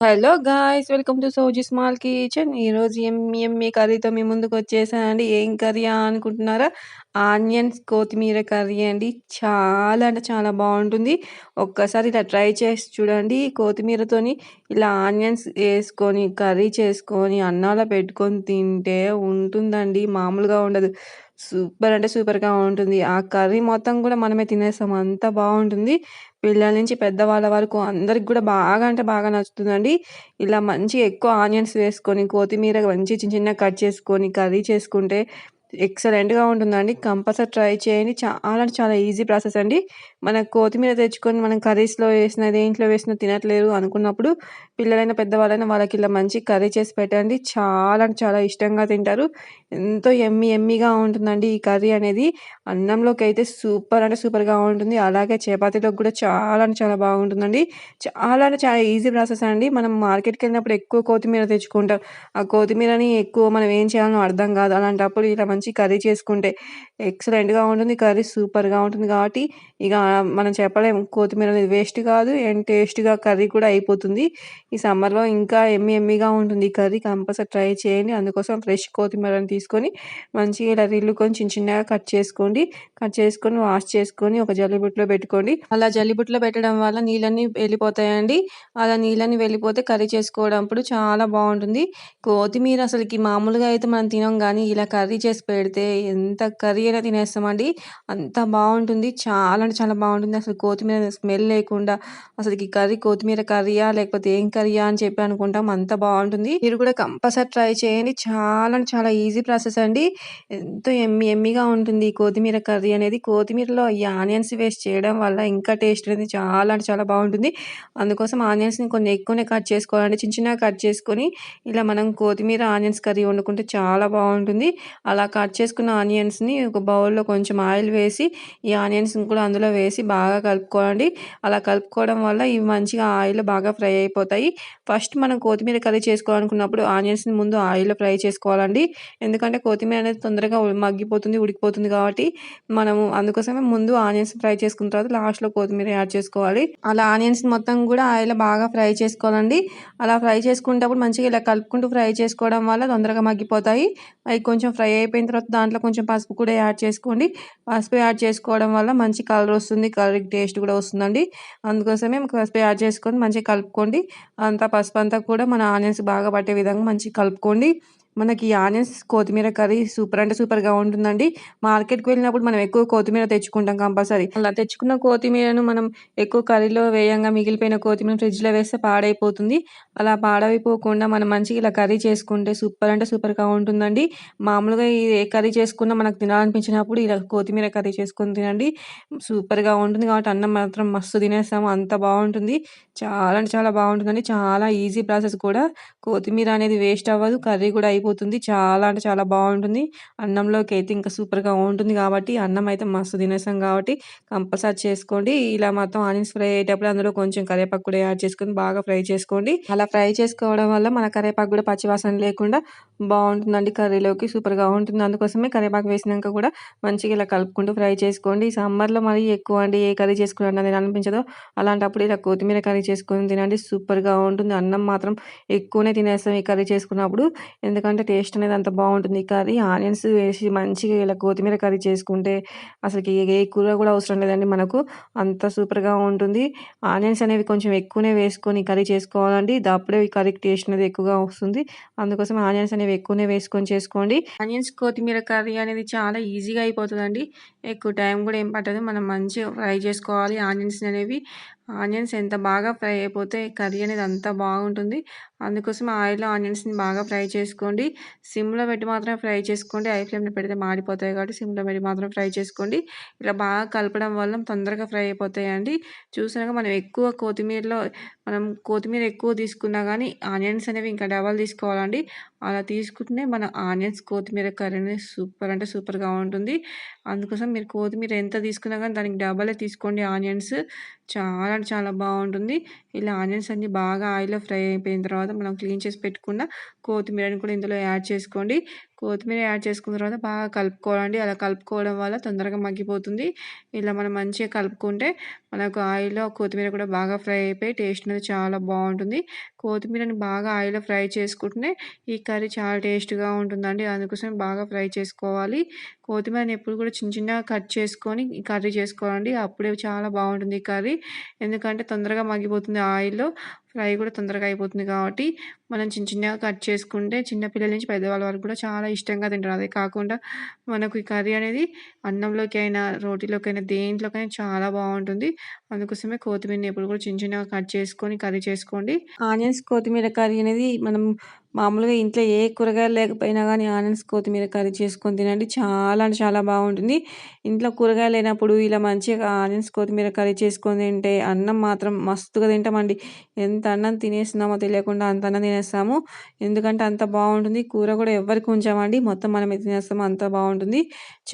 Hello guys welcome to Soji small kitchen. ఈరోజు ఎమ్మి ఎమ్మి కర్రీతో మీ ముందుకు వచ్చేసానండి. ఏం కర్రీ అనుకుంటున్నారా? ఆనియన్స్ కొత్తిమీర కర్రీ అండి. చాలా అంటే చాలా బాగుంటుంది. ఒక్కసారి ఇలా ట్రై చేసి చూడండి. కొత్తిమీరతోని ఇలా ఆనియన్స్ వేసుకొని కర్రీ చేసుకొని అన్నాల పెట్టుకొని తింటే ఉంటుందండి. మామూలుగా ఉండదు. సూపర్ అంటే సూపర్గా ఉంటుంది. ఆ కర్రీ మొత్తం కూడా మనమే తినేసాం. అంత బాగుంటుంది. పిల్లల నుంచి పెద్దవాళ్ళ వరకు అందరికి కూడా బాగా అంటే బాగా నచ్చుతుందండి. ఇలా మంచి ఎక్కువ ఆనియన్స్ వేసుకొని కొత్తిమీర మంచి చిన్న చిన్నగా కట్ చేసుకొని కర్రీ చేసుకుంటే ఎక్సలెంట్‌గా ఉంటుందండి. కంపల్సరీ ట్రై చేయండి. చాలా అంటే చాలా ఈజీ ప్రాసెస్ అండి. మన కొత్తిమీర తెచ్చుకొని మనం కర్రీస్‌లో వేసిన దేంట్లో వేసిన తినట్లేదు అనుకున్నప్పుడు పిల్లలైనా, పెద్దవాళ్ళైనా వాళ్ళకి ఇలా మంచి కర్రీ చేసి పెట్టండి. చాలా అంటే చాలా ఇష్టంగా తింటారు. ఎంతో ఎమ్మి ఎమ్మిగా ఉంటుందండి ఈ కర్రీ అనేది. అన్నంలోకి అయితే సూపర్ అంటే సూపర్‌గా ఉంటుంది. అలాగే చపాతీలోకి కూడా చాలా అంటే చాలా బాగుంటుందండి. చాలా అంటే చాలా ఈజీ ప్రాసెస్ అండి. మనం మార్కెట్కి వెళ్ళినప్పుడు ఎక్కువ కొత్తిమీర తెచ్చుకుంటాం. ఆ కొత్తిమీరని ఎక్కువ మనం ఏం చేయాలో అర్థం కాదు. అలాంటప్పుడు ఇలా మంచి కర్రీ చేసుకుంటే ఎక్సలెంట్‌గా ఉంటుంది. కర్రీ సూపర్‌గా ఉంటుంది కాబట్టి ఇక మనం చెప్పలేము కొత్తిమీర అనేది వేస్ట్ కాదు అండ్ టేస్ట్‌గా కర్రీ కూడా అయిపోతుంది. ఈ సమ్మర్‌లో ఇంకా ఎమ్మి ఎమ్మిగా ఉంటుంది ఈ కర్రీ కంపల్సరీ ట్రై చేయండి. అందుకోసం ఫ్రెష్ కొత్తిమీరని తీసుకొని మంచిగా ఇలా రిల్లుకొని చిన్న చిన్నగా కట్ చేసుకోండి. కట్ చేసుకొని వాష్ చేసుకొని ఒక జల్లిబుట్టలో పెట్టుకోండి. అలా జల్లిబుట్టలో పెట్టడం వల్ల నీళ్ళన్నీ వెళ్ళిపోతాయండి. అలా నీళ్ళన్నీ వెళ్ళిపోతే కర్రీ చేసుకోవడం చాలా బాగుంటుంది. కొత్తిమీర అసలుకి మామూలుగా అయితే మనం తినం కానీ ఇలా కర్రీ చేసి పెడితే ఎంత కర్రీ అయినా తినేస్తామండి. అంత బాగుంటుంది. చాలా అంటే చాలా బాగుంటుంది. అసలు కొత్తిమీర స్మెల్ లేకుండా అసలుకి కర్రీ కొత్తిమీర కర్రీయా లేకపోతే ఏం కర్రీయా అని చెప్పి అనుకుంటాం. అంత బాగుంటుంది. మీరు కూడా కంపల్సరీ ట్రై చేయండి. చాలా అంటే చాలా ఈజీ ప్రాసెస్ అండి. ఎంతో ఎమ్మి ఎమ్మిగా ఉంటుంది ఈ కొత్తిమీర కర్రీ అనేది. కొత్తిమీరలో ఈ ఆనియన్స్ వేస్ట్ చేయడం వల్ల ఇంకా టేస్ట్ అనేది చాలా అంటే చాలా బాగుంటుంది. అందుకోసం ఆనియన్స్‌ని కొన్ని ఎక్కువనే కట్ చేసుకోవాలండి. చిన్న చిన్నగా కట్ చేసుకొని ఇలా మనం కొత్తిమీర ఆనియన్స్ కర్రీ వండుకుంటే చాలా బాగుంటుంది. అలా కట్ చేసుకున్న ఆనియన్స్‌ని ఒక బౌల్‌లో కొంచెం ఆయిల్ వేసి ఈ ఆనియన్స్‌ని కూడా అందులో వేసి బాగా కలుపుకోండి. అలా కలుపుకోవడం వల్ల ఇవి మంచిగా ఆయిల్‌లో బాగా ఫ్రై అయిపోతాయి. ఫస్ట్ మనం కొత్తిమీర కర్రీ చేసుకోవాలనుకున్నప్పుడు ఆనియన్స్‌ని ముందు ఆయిల్‌లో ఫ్రై చేసుకోవాలండి. ఎందుకంటే కొత్తిమీర అనేది తొందరగా మగ్గిపోతుంది, ఉడికిపోతుంది కాబట్టి మనము అందుకోసమే ముందు ఆనియన్స్ ఫ్రై చేసుకున్న తర్వాత లాస్ట్‌లో కొత్తిమీర యాడ్ చేసుకోవాలి. అలా ఆనియన్స్ మొత్తం కూడా ఆయిల్‌లో బాగా ఫ్రై చేసుకోవాలండి. అలా ఫ్రై చేసుకునేటప్పుడు మంచిగా ఇలా కలుపుకుంటూ ఫ్రై చేసుకోవడం వల్ల తొందరగా మగ్గిపోతాయి. అవి కొంచెం ఫ్రై అయిపోయిన తర్వాత దాంట్లో కొంచెం పసుపు కూడా యాడ్ చేసుకోండి. పసుపు యాడ్ చేసుకోవడం వల్ల మంచి కలర్ వస్తుంది. కలర్కి టేస్ట్ కూడా వస్తుందండి. అందుకోసమే పసుపు యాడ్ చేసుకొని మంచిగా కలుపుకోండి. అంతా పసుపు అంతా కూడా మన ఆనియన్స్ బాగా పట్టే విధంగా మంచిగా కలుపుకోండి. మనకి ఆనియన్స్ కొత్తిమీర కర్రీ సూపర్ అంటే సూపర్‌గా ఉంటుందండి. మార్కెట్‌కి వెళ్ళినప్పుడు మనం ఎక్కువ కొత్తిమీర తెచ్చుకుంటాం కంపల్సరీ. అలా తెచ్చుకున్న కొత్తిమీరను మనం ఎక్కువ కర్రీలో వేయంగా మిగిలిపోయిన కొత్తిమీర ఫ్రిడ్జ్‌లో వేస్తే పాడైపోతుంది. అలా పాడైపోకుండా మనం మంచిగా ఇలా కర్రీ చేసుకుంటే సూపర్ అంటే సూపర్‌గా ఉంటుందండి. మామూలుగా ఏ కర్రీ చేసుకున్నా మనకు తినాలనిపించినప్పుడు ఇలా కొత్తిమీర కర్రీ చేసుకుని తినండి. సూపర్‌గా ఉంటుంది కాబట్టి అన్నం మాత్రం మస్తు తినేస్తాము. అంత బాగుంటుంది. చాలా అంటే చాలా బాగుంటుందండి. చాలా ఈజీ ప్రాసెస్ కూడా. కొత్తిమీర అనేది వేస్ట్ అవ్వదు. కర్రీ కూడా అయిపోతుంది. చాలా అంటే చాలా బాగుంటుంది. అన్నంలోకి అయితే ఇంకా సూపర్‌గా ఉంటుంది కాబట్టి అన్నం అయితే మస్తు తినేస్తాం కాబట్టి కంపల్సరీ చేసుకోండి. ఇలా మొత్తం ఆనియన్స్ ఫ్రై అయ్యేటప్పుడు అందులో కొంచెం కరివేపాకు కూడా యాడ్ చేసుకొని బాగా ఫ్రై చేసుకోండి. అలా ఫ్రై చేసుకోవడం వల్ల మన కరివేపాకు కూడా పచ్చివాసన లేకుండా బాగుంటుందండి కర్రీలోకి సూపర్‌గా ఉంటుంది. అందుకోసమే కరివేపాకు వేసినాక కూడా మంచిగా ఇలా కలుపుకుంటూ ఫ్రై చేసుకోండి. సమ్మర్‌లో మరీ ఎక్కువ అండి ఏ కర్రీ చేసుకున్నా అనిపించదో అలాంటప్పుడు ఇలా కొత్తిమీర కర్రీ చేసుకొని తినండి. సూపర్‌గా ఉంటుంది. అన్నం మాత్రం ఎక్కువనే తినేస్తాం ఈ కర్రీ చేసుకున్నప్పుడు. ఎందుకంటే టేస్ట్ అనేది అంత బాగుంటుంది. కర్రీ ఆనియన్స్ వేసి మంచిగా ఇలా కొత్తిమీర కర్రీ చేసుకుంటే అసలుకి ఏ కూర కూడా అవసరం లేదండి మనకు. అంత సూపర్‌గా ఉంటుంది. ఆనియన్స్ అనేవి కొంచెం ఎక్కువనే వేసుకొని కర్రీ చేసుకోవాలండి. అప్పుడే ఈ కర్రీకి టేస్ట్ అనేది ఎక్కువగా వస్తుంది. అందుకోసం ఆనియన్స్ అనేవి ఎక్కువనే వేసుకొని చేసుకోండి. ఆనియన్స్ కొత్తిమీర కర్రీ అనేది చాలా ఈజీగా అయిపోతుందండి. ఎక్కువ టైం కూడా ఏం పట్టదు. మనం మంచిగా ఫ్రై చేసుకోవాలి ఆనియన్స్ అనేవి. ఆనియన్స్ ఎంత బాగా ఫ్రై అయిపోతే కర్రీ అనేది అంత బాగుంటుంది. అందుకోసం ఆయిల్‌లో ఆనియన్స్‌ని బాగా ఫ్రై చేసుకోండి. సిమ్‌లో పెట్టి మాత్రం ఫ్రై చేసుకోండి. ఐ ఫ్లేమ్‌లో పెడితే మాడిపోతాయి కాబట్టి సిమ్‌లో పెట్టి మాత్రం ఫ్రై చేసుకోండి. ఇలా బాగా కలపడం వల్ల తొందరగా ఫ్రై అయిపోతాయండి. చూసినాక మనం ఎక్కువ కొత్తిమీరలో మనం కొత్తిమీర ఎక్కువ తీసుకున్నా కానీ ఆనియన్స్ అనేవి ఇంకా డబల్ తీసుకోవాలండి. అలా తీసుకుంటే మన ఆనియన్స్ కొత్తిమీర కర్రీ సూపర్ అంటే సూపర్‌గా ఉంటుంది. అందుకోసం మీరు కొత్తిమీర ఎంత తీసుకున్నా కానీ దానికి డబలే తీసుకోండి ఆనియన్స్. చాలా అంటే చాలా బాగుంటుంది. ఇలా ఆనియన్స్ అన్నీ బాగా ఆయిల్‌లో ఫ్రై అయిపోయిన తర్వాత మనం క్లీన్ చేసి పెట్టుకున్న కొత్తిమీరని కూడా ఇందులో యాడ్ చేసుకోండి. కొత్తిమీర యాడ్ చేసుకున్న తర్వాత బాగా కలుపుకోవాలండి. అలా కలుపుకోవడం వల్ల తొందరగా మగ్గిపోతుంది. ఇలా మనం మంచిగా కలుపుకుంటే మనకు ఆయిల్‌లో కొత్తిమీర కూడా బాగా ఫ్రై అయిపోయి టేస్ట్ అనేది చాలా బాగుంటుంది. కొత్తిమీరని బాగా ఆయిల్‌లో ఫ్రై చేసుకుంటేనే ఈ కర్రీ చాలా టేస్ట్‌గా ఉంటుందండి. అందుకోసం బాగా ఫ్రై చేసుకోవాలి. కొత్తిమీరని ఎప్పుడు కూడా చిన్న చిన్నగా కట్ చేసుకొని ఈ కర్రీ చేసుకోవాలండి. అప్పుడే చాలా బాగుంటుంది ఈ కర్రీ. ఎందుకంటే తొందరగా మగ్గిపోతుంది ఆయిల్‌లో. ఫ్రై కూడా తొందరగా అయిపోతుంది కాబట్టి మనం చిన్న చిన్నగా కట్ చేసుకుంటే చిన్నపిల్లల నుంచి పెద్దవాళ్ళ వరకు కూడా చాలా ఇష్టంగా తింటారు. అదే కాకుండా మనకు ఈ కర్రీ అనేది అన్నంలోకి అయినా, రోటీలోకైనా దేంట్లోకైనా చాలా బాగుంటుంది అందుకోసమే కొత్తిమీరని ఎప్పుడు కూడా చిన్న చిన్నగా కట్ చేసుకొని కర్రీ చేసుకోండి. ఆనియన్స్ కొత్తిమీర కర్రీ అనేది మనం మామూలుగా ఇంట్లో ఏ కూరగాయలు లేకపోయినా కానీ ఆనియన్స్ కొత్తిమీర కర్రీ చేసుకొని తినండి. చాలా అంటే చాలా బాగుంటుంది ఇంట్లో కూరగాయలు లేనప్పుడు ఇలా మంచిగా ఆనియన్స్ కొత్తిమీర కర్రీ చేసుకొని తింటే అన్నం మాత్రం మస్తుగా తింటామండి. ఎంత అన్నం తినేస్తున్నామో తెలియకుండా అంత అన్నం తినేస్తాము. ఎందుకంటే అంత బాగుంటుంది కూర కూడా ఎవ్వరికి ఉంచామండి మొత్తం మనమే తినేస్తాము. అంత బాగుంటుంది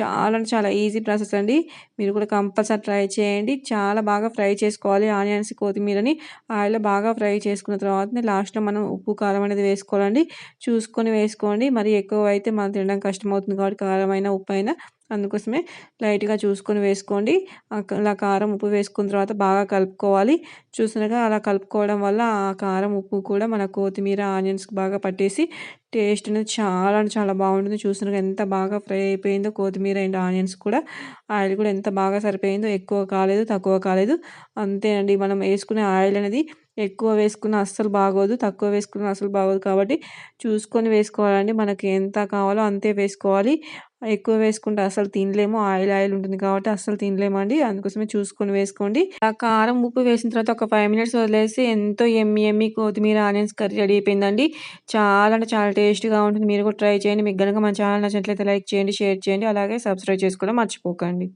చాలా అంటే చాలా ఈజీ ప్రాసెస్ అండి. మీరు కూడా కంపల్సరీ ట్రై చేయండి. చాలా బాగా ఫ్రై చేసుకోవాలి ఆనియన్స్, కొత్తిమీరని. ఆయిల్‌లో బాగా ఫ్రై చేసుకున్న తర్వాతనే లాస్ట్‌లో మనం ఉప్పు, కారం అనేది వేసుకోవాలండి. చూసుకొని వేసుకోండి. మరి ఎక్కువ అయితే మనం తినడం కష్టమవుతుంది కాబట్టి కారమైన ఉప్పు అయినా అందుకోసమే లైట్‌గా చూసుకొని వేసుకోండి. అలా కారం, ఉప్పు వేసుకున్న తర్వాత బాగా కలుపుకోవాలి. చూసినగా అలా కలుపుకోవడం వల్ల ఆ కారం, ఉప్పు కూడా మన కొత్తిమీర, ఆనియన్స్‌కి బాగా పట్టేసి టేస్ట్ అనేది చాలా అంటే చాలా బాగుంటుంది చూసినగా ఎంత బాగా ఫ్రై అయిపోయిందో కొత్తిమీర అండ్ ఆనియన్స్ కూడా. ఆయిల్ కూడా ఎంత బాగా సరిపోయిందో. ఎక్కువ కాలేదు, తక్కువ కాలేదు. అంతే అండి. మనం వేసుకునే ఆయిల్ అనేది ఎక్కువ వేసుకున్న అస్సలు బాగోదు. తక్కువ వేసుకున్న అసలు బాగోదు కాబట్టి చూసుకొని వేసుకోవాలండి. మనకి ఎంత కావాలో అంతే వేసుకోవాలి. ఎక్కువ వేసుకుంటే అసలు తినలేము. ఆయిల్ ఆయిల్ ఉంటుంది కాబట్టి అసలు తినలేమండి. అందుకోసమే చూసుకొని వేసుకోండి. ఆ కారం, ఉప్పు వేసిన తర్వాత ఒక ఫైవ్ మినిట్స్ వదిలేసి ఎంతో ఎమ్మి ఎమ్మి కొత్తిమీర ఆనియన్స్ కర్రీ రెడీ అయిపోయిందండి. చాలా అంటే చాలా టేస్ట్‌గా ఉంటుంది. మీరు కూడా ట్రై చేయండి. మీకు కనుక మన ఛానల్ నచ్చినట్లయితే లైక్ చేయండి, షేర్ చేయండి. అలాగే సబ్స్క్రైబ్ చేసుకోవడం మర్చిపోకండి.